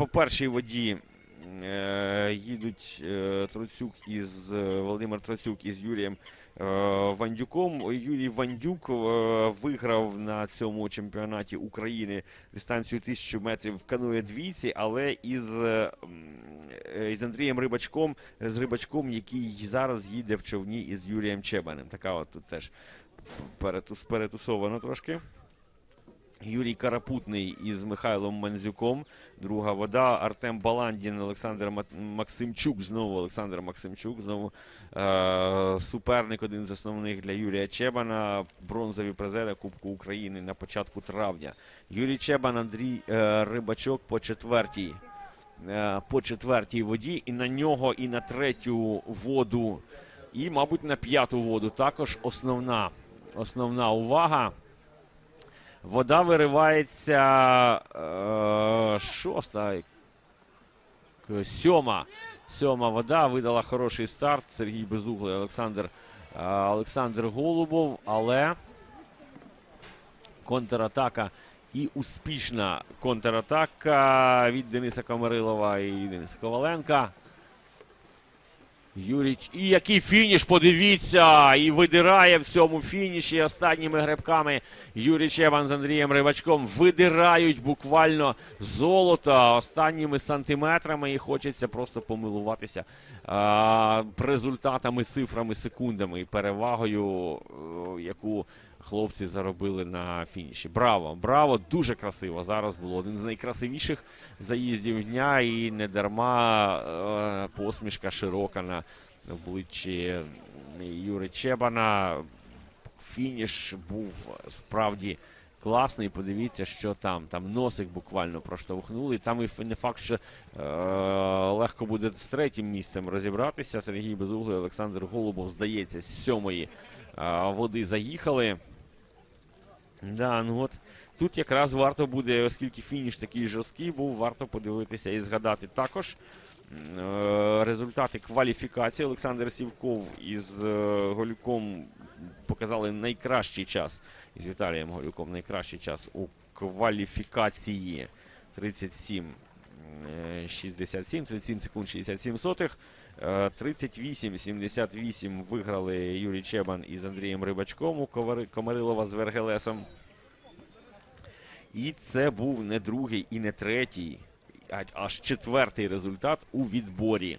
по першій воді е, їдуть е, Троцюк із е, Володимир Троцюк із Юрієм Вандюком. Юрій Вандюк виграв на цьому чемпіонаті України дистанцію 1000 метрів в канує двійці, але із, із Андрієм Рибачком, з Рибачком, який зараз їде в човні із Юрієм Чебанем. Така от тут теж перетус, перетусовано трошки. Юрій Карапутний із Михайлом Манзюком. Друга вода. Артем Баландін, Олександр Максимчук. Знову Олександр Максимчук. Знову е- суперник один з основних для Юрія Чебана. Бронзові призери Кубку України на початку травня. Юрій Чебан, Андрій е- Рибачок по четвертій. е, По четвертій воді, і на нього, і на третю воду, і, мабуть, на п'яту воду також основна, основна увага. Вода виривається е, шоста, сьома. Сьома вода видала хороший старт. Сергій Безуглий, Олександр, е, Олександр Голубов, але контратака і успішна контратака від Дениса Комарилова і Дениса Коваленка. Юріч. І який фініш, подивіться! І видирає в цьому фініші останніми грибками Юрій Еван з Андрієм Рибачком. Видирають буквально золото останніми сантиметрами. І хочеться просто помилуватися а, результатами, цифрами, секундами і перевагою, е, яку хлопці заробили на фініші. Браво! Браво! Дуже красиво. Зараз було один з найкрасивіших заїздів дня, і не дарма е, посмішка широка на обличчі Юри Чебана. Фініш був справді класний. Подивіться, що там. Там носик буквально проштовхнули. Там і не факт, що е, легко буде з третім місцем розібратися. Сергій Безуглий, Олександр Голубов, здається, з сьомої е, води заїхали. Да, ну от тут якраз варто буде, оскільки фініш такий жорсткий був, варто подивитися і згадати також е, результати кваліфікації. Олександр Сівков із е, Голюком показали найкращий час. Із Віталієм Голюком найкращий час у кваліфікації 37 е, 67, 37 секунд 67 сотих. Е, 38-78 виграли Юрій Чебан із Андрієм Рибачком у Комарилова з Вергелесом. І це був не другий і не третій, а аж четвертий результат у відборі.